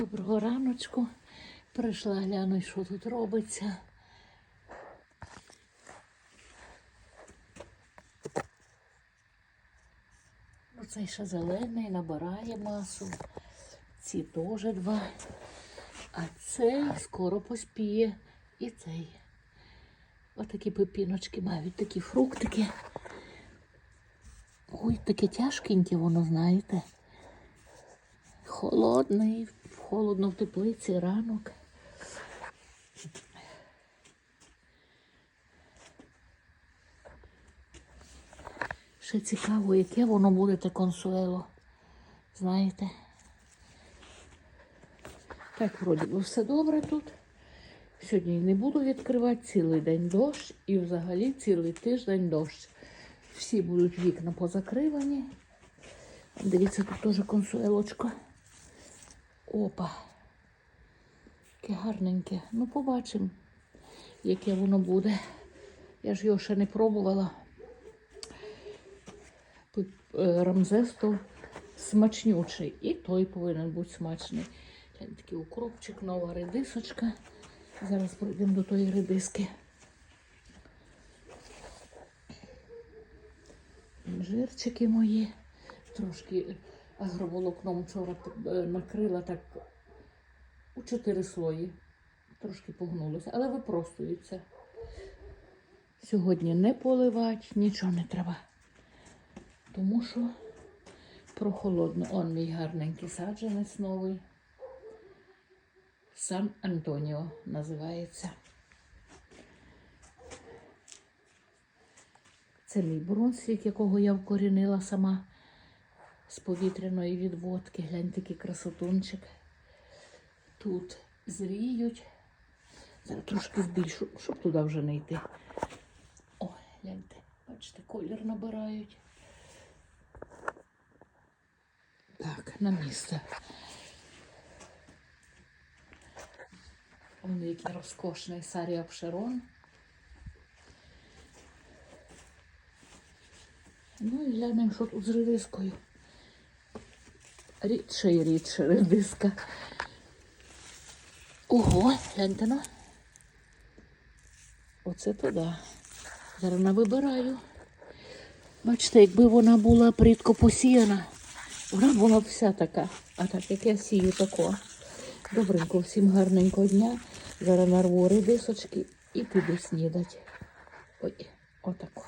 Доброго раночку. Прийшла глянуть, що тут робиться. Оцей ще зелений набирає масу. Ці теж два. А цей скоро поспіє. І цей. Отакі пепіночки мають, такі фруктики. Ой, таке тяжкеньке воно, знаєте. Холодний, холодно в теплиці ранок. Ще цікаво, яке воно буде те консуело. Знаєте? Так, вроді би, все добре тут. Сьогодні не буду відкривати цілий день дощ і взагалі цілий тиждень дощ. Всі будуть вікна позакривані. Дивіться, тут теж консуелочка. Опа. Яке гарненьке. Ну, побачимо, яке воно буде. Я ж його ще не пробувала. Е, Рамзес то смачнючий. І той повинен бути смачний. Такий укропчик, нова редисочка. Зараз пройдемо до тої редиски. Жирчики мої. Трошки агроволокном вчора е, накрила так у чотири слої. Трошки погнулося, але випростується. Сьогодні не поливати, нічого не треба. Тому що прохолодно. Он мій гарненький саджанець новий. Сан Антоніо називається. Це мій бронсвік, якого я вкорінила сама з повітряної відводки. Глянь, такий красотунчик. Тут зріють. Зараз трошки збільшу, щоб туди вже не йти. Ой, гляньте, бачите, колір набирають. Так, на місце. Він який розкошний Сарія Пшерон. Ну і глянемо, що тут з редискою. Рідше і рідше редиска. Ого, гляньте на. Оце туди. Зараз навибираю. Бачите, якби вона була прідко посіяна, вона була б вся така. А так як я сію тако. Добренько, всім гарненького дня. Зараз нарву редисочки і піду снідати. Ой, отако.